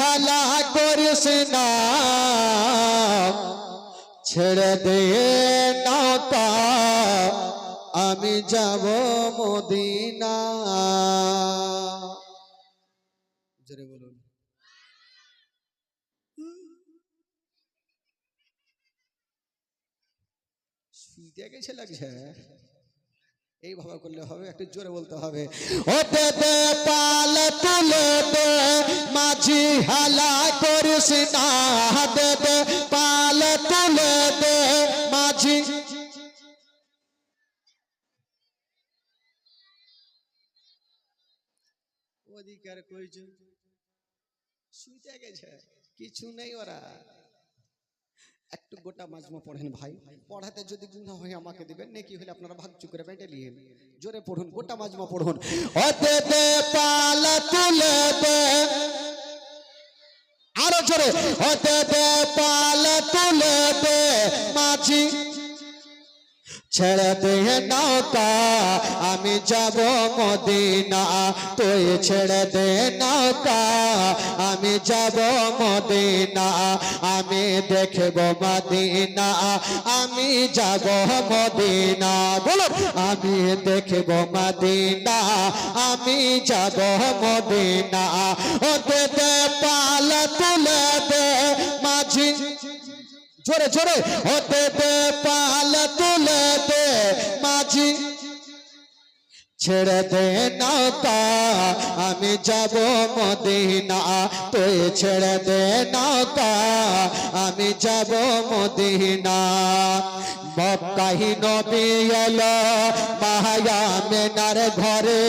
হালা করিস না ছেড়ে দে নৌকা আমি যাব মদিনা। জোরে লাগছে। এইভাবে করলে হবে একটু জোরে বলতে হবে। ও দে পাল তুলে দে মাঝি হালা করিস না। দে দে পাল তুলে দে মাঝি। অধিকার কইছে শুইতে গেছে কিছু নেই ওরা। একটু গোটা মাজমা পড়েন ভাই। পড়াতে যদি গুণা হয় আমাকে দিবেন, নাকি হলে আপনারা ভাগ চুকরে বেটে নিয়েন। জোরে পড়ুন, গোটা মাজমা পড়ুন। আরও জোরে। ওতে দে পাল তুলে দে, মাঝি। ছেড়ে দে নৌকা, আমি যাব মদিনা। তুই ছেড়ে দে নৌকা, আমি যাব মদিনা। আমি দেখব মদিনা, আমি যাব মদিনা। বলো, আমি দেখব মদিনা, আমি যাব মদিনা। ও দে দে পাল তুলে দে জোরে জোরে। হতে দে তুলে দে মাঝি। ছেড়ে দে নাওতা আমি যাব মদিনা। তুই ছেড়ে দে নাওতা আমি যাব মদিনা। মক্কাহি নবী এলো, মায়া মেনার ঘরে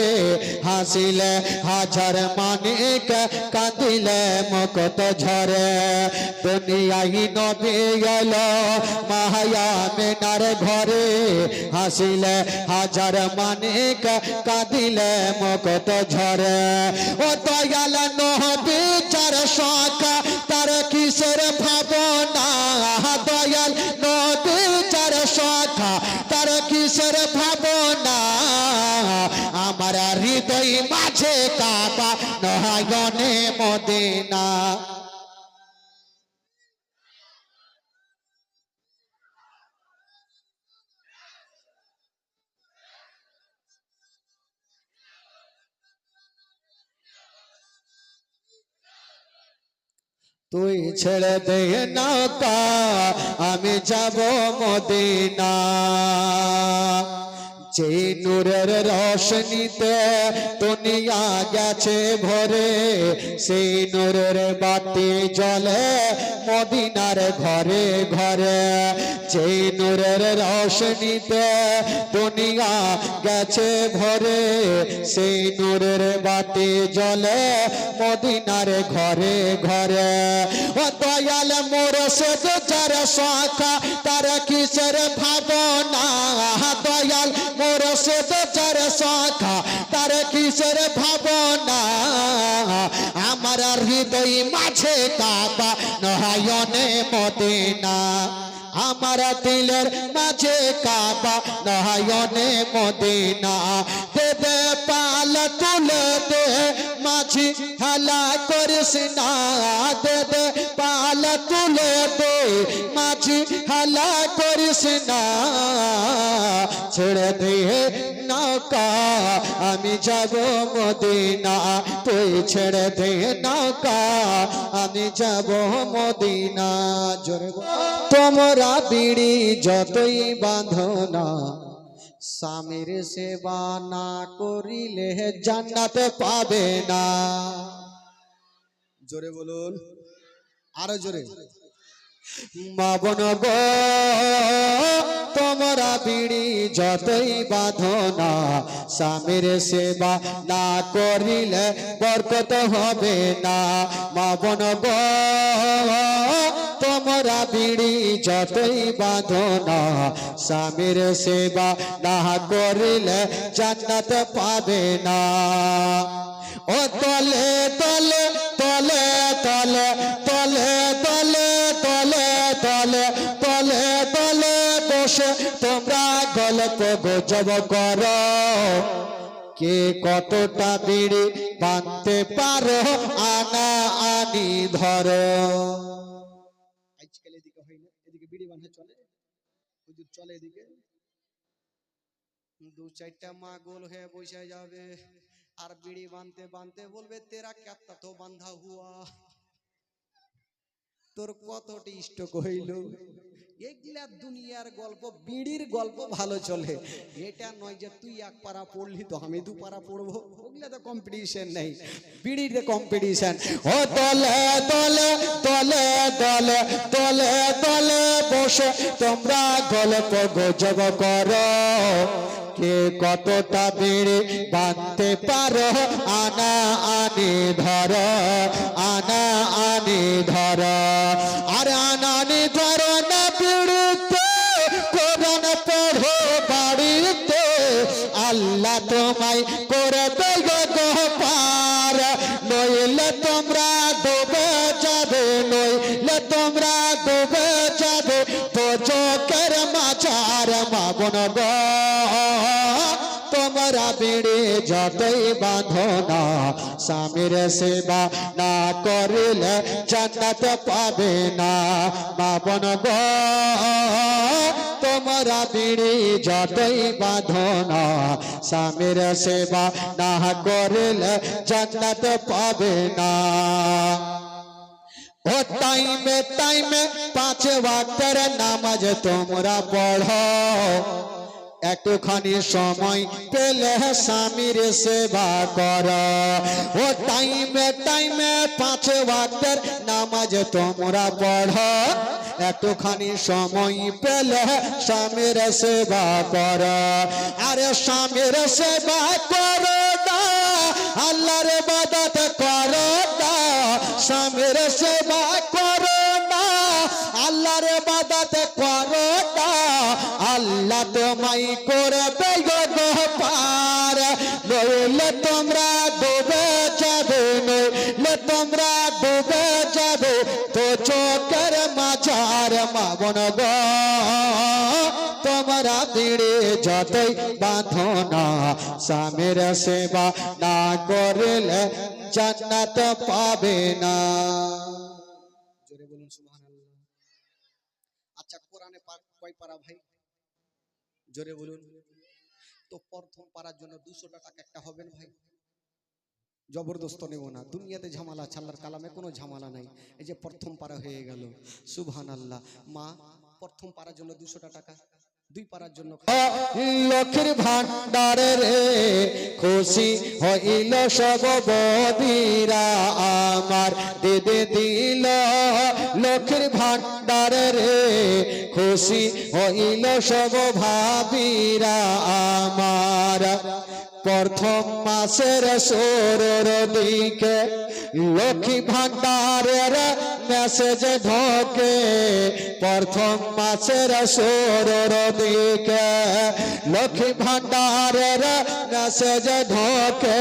হাসিলে, হাজার মানিক কাঁদিলে মকত ঝরে। দুনিয়াহি নবী এলো, মায়া মেনার ঘরে হাসিলে, হাজার মানিক কাঁদিলে মকত ঝরে। ও দয়াল নহবি চার শাখা তার কিসের ভাবনা? দয়াল হৃদয় মাঝে কাবা নয়নে মদিনা। তুই ছেড়ে দে নৌকা আমি যাব মদিনা। যে নূরের রোশনীতে দুনিয়া গেছে ভরে। সেই নূরের বাতি জলে মদিনার ঘরে ঘরে। যে নূরের রোশনীতে দুনিয়া গেছে ভরে, সেই নূরের বাতি জ্বলে মদিনার ঘরে ঘরে। ও দয়াল মোর সে যার শাখা, তার কিসের ভাবনা? দয়াল মোর সে যার শাখা, তার কিসের ভাবনা? আমার হৃদয় মাঝে কাবা নয়নে মদিনা। আমার দিলের মাঝে কাবা নয়নে মদিনা। দেবে পাল তুলে দে, মাঝি হালা করিস না। দেবে পাল তুলে দে, মাঝি হালা করিস না, ছেড়ে দে নৌকা, আমি যাব মদিনা। তুই ছেড়ে দে নৌকা, আমি যাব মদিনা। জোরে। তোমরা বিড়ি যতই বাঁধো না, স্বামীর সেবা না করিলে জান্নাত পাবে না। জোরে বলুন, আরও জোরে। মাবন গো তোমরা বিড়ি যতই বাঁধো না, স্বামীর সেবা না করিলে বরকত হবে না। মাবন গো তোমরা বিড়ি যতই বাঁধো না, স্বামীর সেবা না করিলে জান্নাত পাবে না। ও তলে তলে তলে তলে গুজব করো। কে কতটা বিড়ি বাঁধতে পারো? আনা, আনি, ধরো। আজকাল এদিকে হয় না, এদিকে বিড়ি চলে। হুজুর চলে এদিকে। দু চারটা মা গোল হয়ে বসে যাবে। আর বিড়ি বাঁধতে বাঁধতে বলবে, তেরা ক্যাপ্তা তো বাঁধা হুয়া। তোর কতটি স্টক হইল এগুলা দুনিয়ার গল্প, বিড়ির গল্প ভালো চলে। এটা নয় যে তুই এক পড়লি তো আমি দু পড়ব। ওগুলা তো কম্পিটিশন নেই। বিড়ির কম্পিটিশন ও তলে তলে তলে তলে তলে বসে তোমরা গল্প গুজব করো। কে কতটা বেড়ে বাঁধতে পারো? আনা, আনে ধরো, আনা, আনে ধরো। আর আনা, আনি ধরো যতই বাঁধো না স্বামীর সেবা না করিলে জান্নাত পাবে না মাবন গো তোমরা বিড়ি যতই বাঁধো না স্বামীর সেবা না করিলে জান্নাত পাবে না ও টাইমে টাইমে পাঁচ ওয়াক্তের নামাজ তোমরা পড়ো একটুখানি সময় পেলে স্বামীর সেবা কর। ও টাইমে টাইমে পাঁচ ওয়াক্তের নামাজ তোমরা পড়ো। একটুখানি সময় পেলে স্বামীর সেবা কর। আরে স্বামীর সেবা করো আল্লাহর বাদাত করো স্বামীর সেবা করো আল্লাহর বাদাত করো তোমায় করবে পার নইলে তোমরা ডুবে যাবে, নইলে তোমরা ডুবে যাবে তো চোখের মাচার মাবন গো। তোমরা বিড়ে যতই বাঁধো না, স্বামীর সেবা না করলে জান্নাত পাবে না। আচ্ছা কোরআনে কয় পারা ভাই? জোরে বলুন। তো প্রথম পারার জন্য দুশোটা টাকা একটা হবেন ভাই? জবরদস্ত নেব না। দুনিয়াতে ঝামেলা আছে, আল্লাহর কালামে কোনো ঝামেলা নাই। এই যে প্রথম পারা হয়ে গেল। সুবহান আল্লাহ মা, প্রথম পারার জন্য দুশোটা টাকা। দুই পারার জন্য লক্ষ্মীর ভান্ডারে রে, খুশি হইল সব বদিরা আমার। দিদি দিল লক্ষ্মীর ভান্ডারে রে, খুশি হইল সব ভাবিরা আমার। প্রথম মাসের সোরর দিকে লক্ষ্মী ভান্ডারের মেসেজ ঢোকে। প্রথম মাসের সোরর দিকে লক্ষ্মী ভান্ডারের মেসেজ ঢোকে।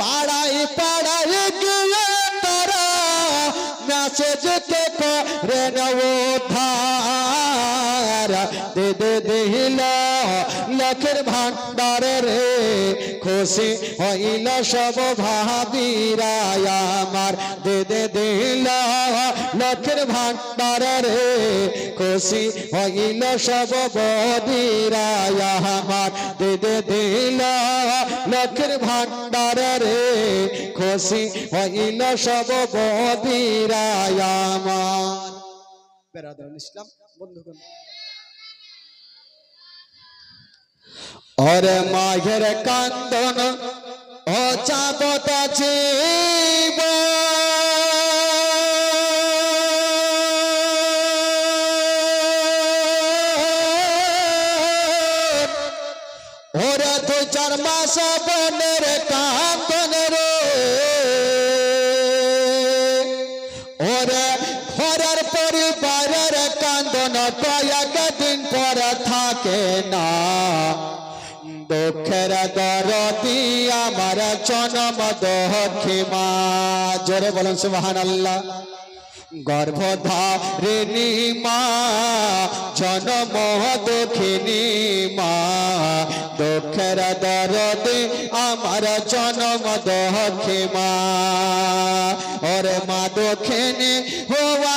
পাড়াই পাড়াই গিয়ে তারা মেসেজ কে করে নেব ধার দে দে দিল লক্ষ্মীর ভান্ডার রে, খুশি হইল সব ভাবিরা, আমার দে দে দিল লক্ষ্মীর ভান্ডার রে, খুশি হইল সব বদিরা, আমার দে দে দিল লক্ষ্মীর ভান্ডার রে, খুশি হইল সব বদিরা, আমার। বেরাদার ইসলাম, বন্ধুগণ। ওরে মাঘের কান্দন ও চাপত জীব জোরে বলেন সুবাহান আল্লাহ গর্ভধারিণী মা, জনম দক্ষিণী মা। দুঃখের দরদে আমার জনম দক্ষে মা ওরে মা, দক্ষিণে হওয়া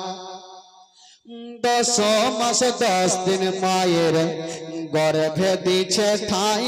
দশ মাস দশ দিন মায়ের গর্ভে দিছে ঠাই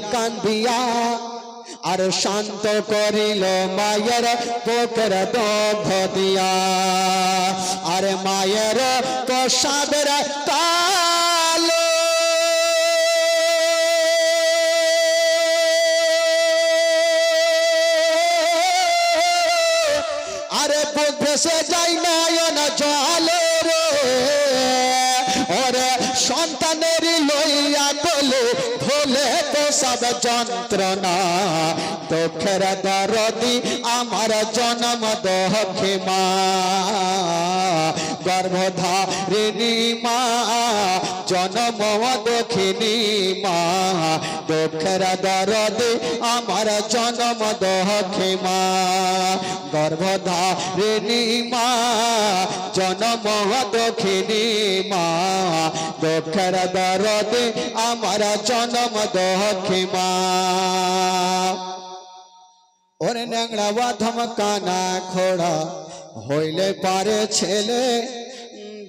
কান্দিয়া আর শান্ত করিল মায়ের পোকের দগ্ধ দিয়া। আর মায়ের প্রসাদের আরে বুক ভেসে যাই নয়ন জলে। প্রসব যন্ত্রণা দুঃখের দরদি আমার জন্ম দক্ষে মা গর্ভধারিণী মা জন্ম দক্ষিণী মা, দুঃখের দরদি আমার জন্ম দক্ষে মা, গর্ভধারিণী মা, জন্ম দক্ষিণী মা, দুঃখের দরদে আমার জন্ম দক্ষি মা। ওরে ন্যাংড়া বাধম কানা খোড়া, হইলে পারে ছেলে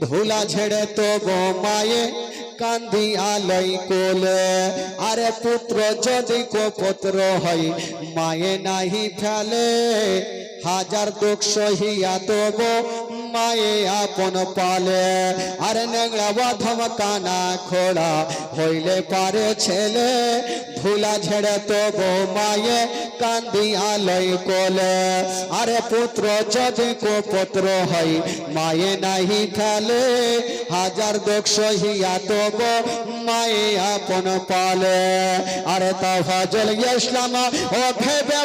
ধুলা ছেড়ে তো গো মায়ে কান্দি আলাই কোলে। আরে পুত্র, যদি কো পুত্র হই মায়ে নাহি ফেলে। হাজার দুঃখ সহিয়া তবু মায়ে আপন পালে আর নেংড়া বাধম কানা খোড়া হইলে পারে ছেলে ধুলা ঝেড়ে তবু মায়ে কান্দি আলয় কোলে আরে পুত্র যদি কো পুত্র হই মায়ে নাহি ফেলে হাজার দুঃখ সহিয়া গো মায়ে আপন পালে আরে তা ফজল ইসলাম ও ভেবে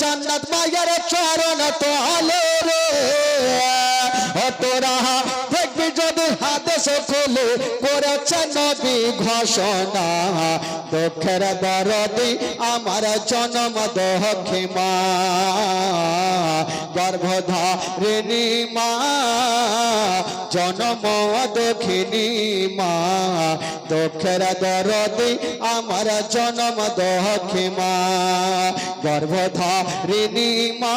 জান্নাত মায়ের চরণ তো আলো রে ও তোরা দেখবি যদি হাদেশ খুলে করেছে নবী ঘোষণা। দুঃখের দরদি আমার জন্ম দক্ষে মা গর্ভধারিণী মা, জন্ম দক্ষিণী মা। দুঃখের দরদি আমার জন্ম দক্ষে মা গর্ভধারিণী মা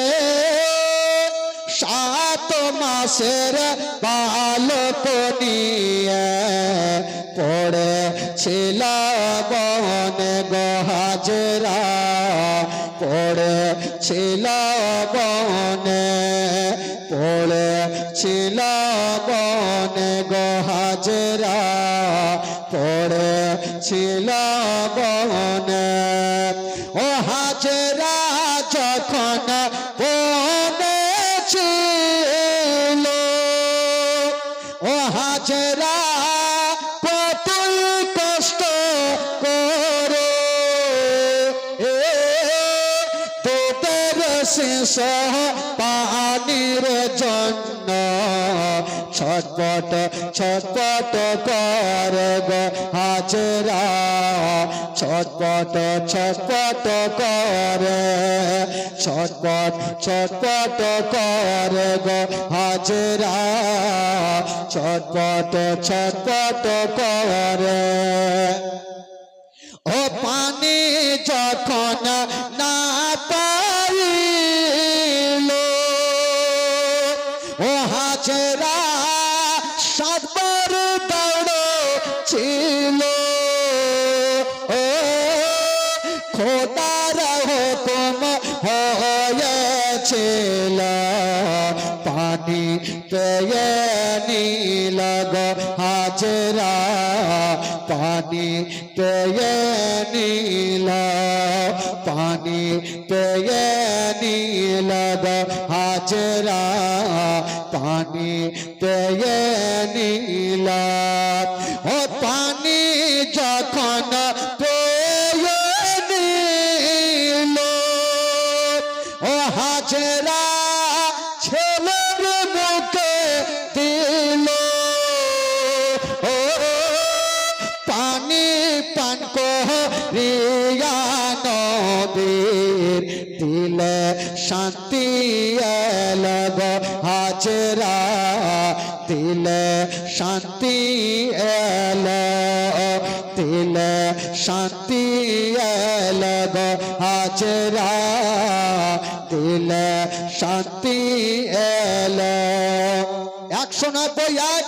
মাসের বালক নিয়ে পড়েছিল বনে গহাজরা পড়েছিল বনে পড়েছিল বনে গহাজরা পড়েছিল বনে ছটপট কর গো হাজরা, ছটপট ছটপট কর, ছটপট ছটপট কর গো হাজরা, ছটপট ছটপট কর। ও পানি যখন না পাইল, ও হাজরা সাতবার দৌড় ছিল। ও, খোদার হুকুম হয়েছিল। পানি পেয়ে নীল গো হাজরা। পানি পেয়ে নীল, পানি পেয়ে নীল গো হাজরা। পানি পান করিয়া নবীর দিলে শান্তি এলগ হাজরা দিলে শান্তি এল দিলে শান্তি এলগ হাজরা দিলে শান্তি এল একশো নব্বই এক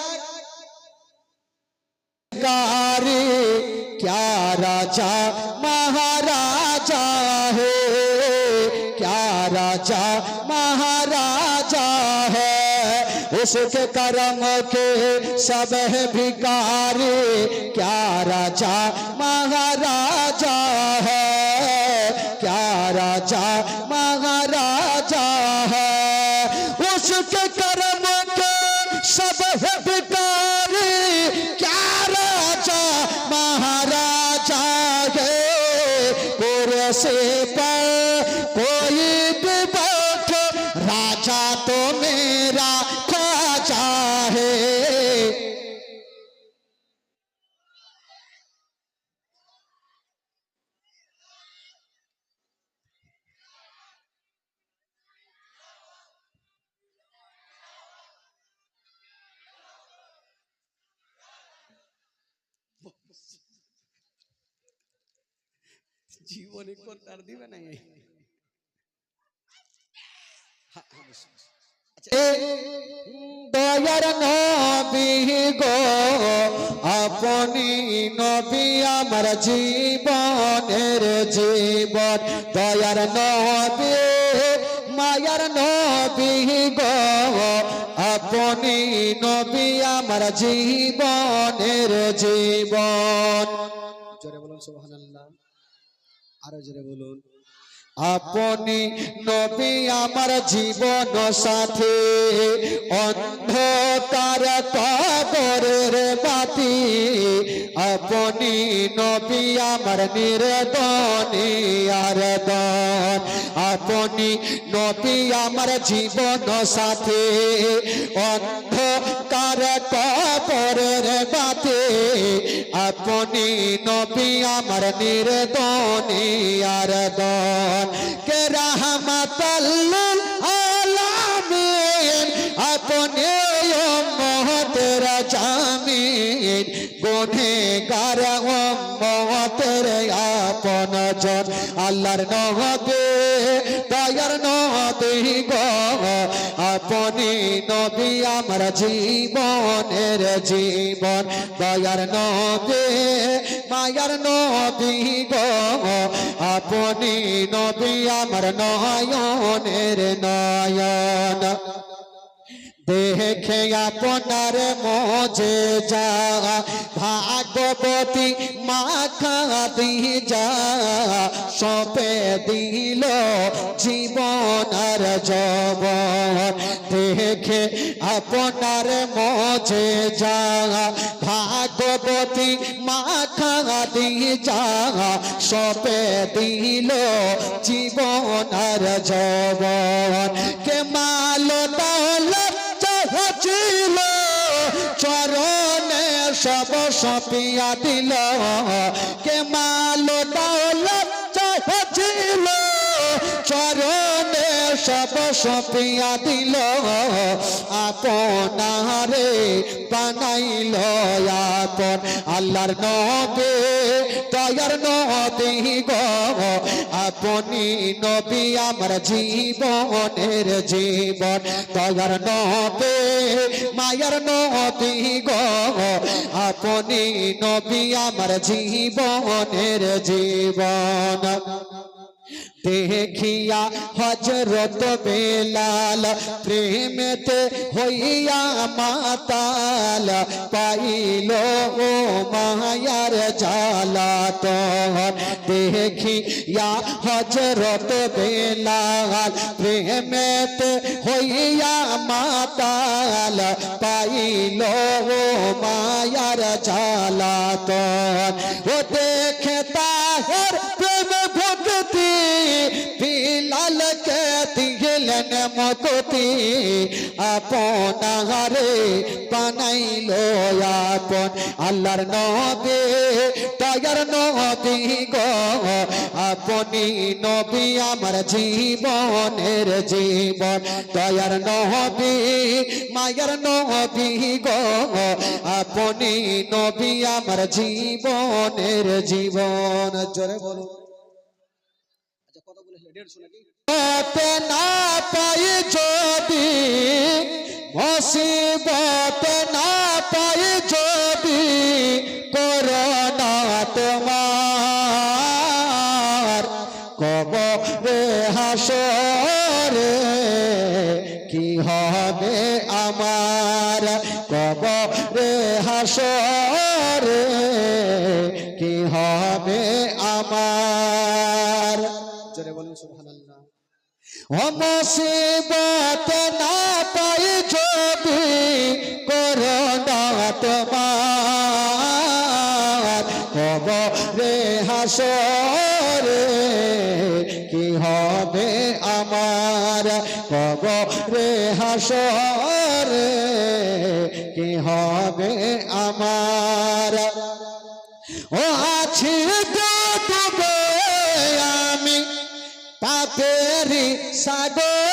গাড়ি राजा, महाराजा है। क्या राजा, महाराजा है? उसके कर्म के सब है भिकारी क्या राजा, महाराजा है? क्या राजा, महाराजा है? দয়ার নবী গো, আপনি নবী আমার জীবনের জীবন। দয়ার নবী, মায়ার নবী গো, আপনি নবী আমার জীবনের জীবন। জোরে বলুন, সুবহানাল্লাহ। আরও জোরে বলুন। আপনি নবী আমার জীবন সাথী অন্ধকার কবরের বাতি। আপনি নবী আমার নির্দনী আর দন আপনি নবী আমার জীবন সাথী অন্ধকার কবরের বাতি। আপনি নবী, আমার নির্দনী আর দন। কে রহমতাল্লিল আলামিন? আপনি উম্মতের জামিন। গুনেগার উম্মতের আপন জন। আল্লাহর নবী দয়ার নবী গো। আপনি নবী আমার জীবনের জীবন দয়ার নবে মায়ার নবী গো আপনি নবী আমার নয়নের নয়ন দেখে আপনার মজে যা ভাগবতী মাখা যা সপে দিল জীবন আর জবন দেখে আপনার মজে যা ভাগ ভাগবতী মাখা যা সপে দিল জীবন আর জবন কে মাল চরণে সব সপিয়া দিল। কে মাল দৌলত চাহছিল চরণে সব সপিয়া দিল। আপনারে বানাইল আপন। আল্লাহর নবে তয়ার নবী গো। আপনি নবী, আমার জীবনের জীবন। তয়ার নবে, মায়ার নবী গো। আপনি নবী, আমার জীবনের জীবন। দেখিয়া হজরত বেলাল প্রেমেতে হইয়া মাতাল পাইল ও মায়ার জালাত দেখিয়া হজরত বেলাল প্রেমেতে হইয়া মাতাল পাইল ও মায়ার জালাত ও দেখে মকতি আপনারে বানাইল আপন। আল্লাহর নবে তয়ার নবী গো, আপনি নবী আমার জীবনের জীবন। তয়ার নবী, মায়ের নবী গো, আপনি নবী আমার জীবনের জীবন। জোরে বলুন। আচ্ছা কত বলেছিল দেড়শো নাকি? পথে না পাই যদি মুসিবত না পাই যদি করোনা তোমার কবরে হাসরে জোরে বলুন, সুবহানাল্লাহ। ও মুসিবত না পাই যদি করোনা তোমার, কবরে হাসরে কি হবে আমার? কবরে হাসরে সাগর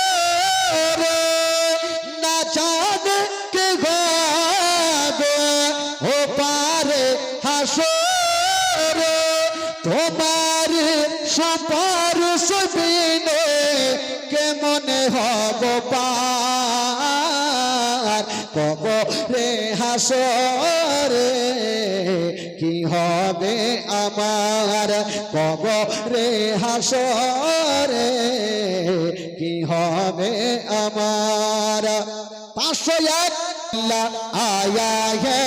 হাসরে কি হবে আমার কবরে হাসরে কি হবে আমার পাঁচশো এক अल्लाह आया है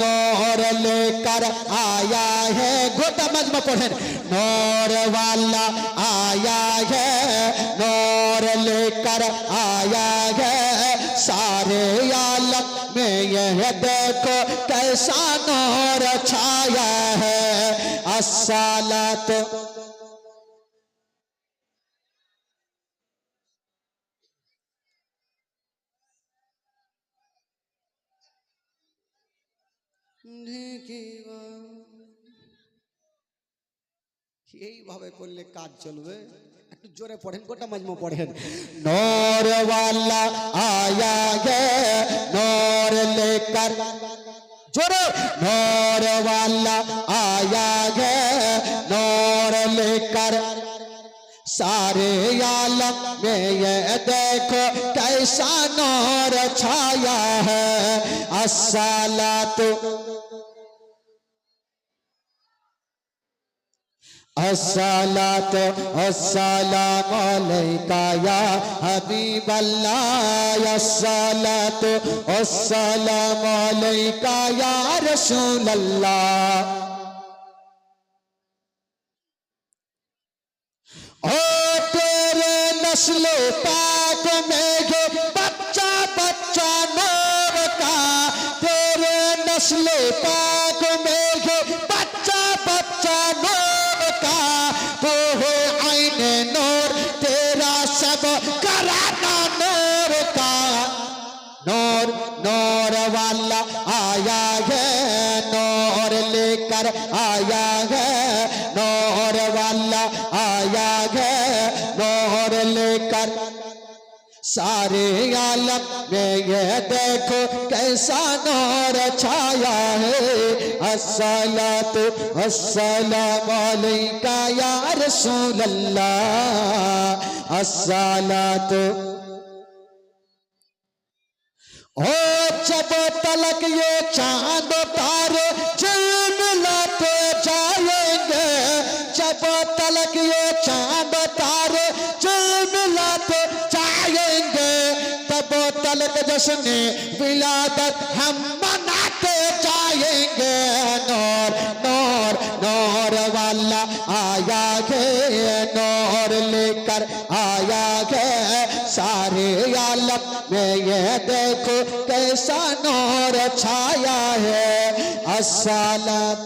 नौर लेकर आया है गोटा मजमा पढ़ें नौर वाला आया है नौर लेकर आया में यह देखो कैसा नौर छाया है अस्सलात ঢেকিবা। এইভাবে করলে কাজ চলবে जोरे पढ़ें गोटा मजमा पढ़ें नौर वाला आया गे नौर लेकर। जोरे। नौर वाला आया गे नौर लेकर। सारे आलम में ये देखो कैसा नौर छाया है। असला तो अस्सलात अस्सलाम अलैका या हबीब अल्लाह अस्सलात अस्सलाम अलैका या रसूल अल्लाह ओ तेरे नस्ल पाक में सारे आलम में ये देखो, कैसा नौर छाया है? अस्सलातु अस्सलाम का या रसूल अल्लाह अस्सलातु ओ जब तलक ये चाँद जश्न विलादत हम मनाते जाएँगे। नौर नौर नौर वाला आया है। नौर लेकर आया है। सारे आलम में ये देखो कैसा नौर छाया है। अस्सलात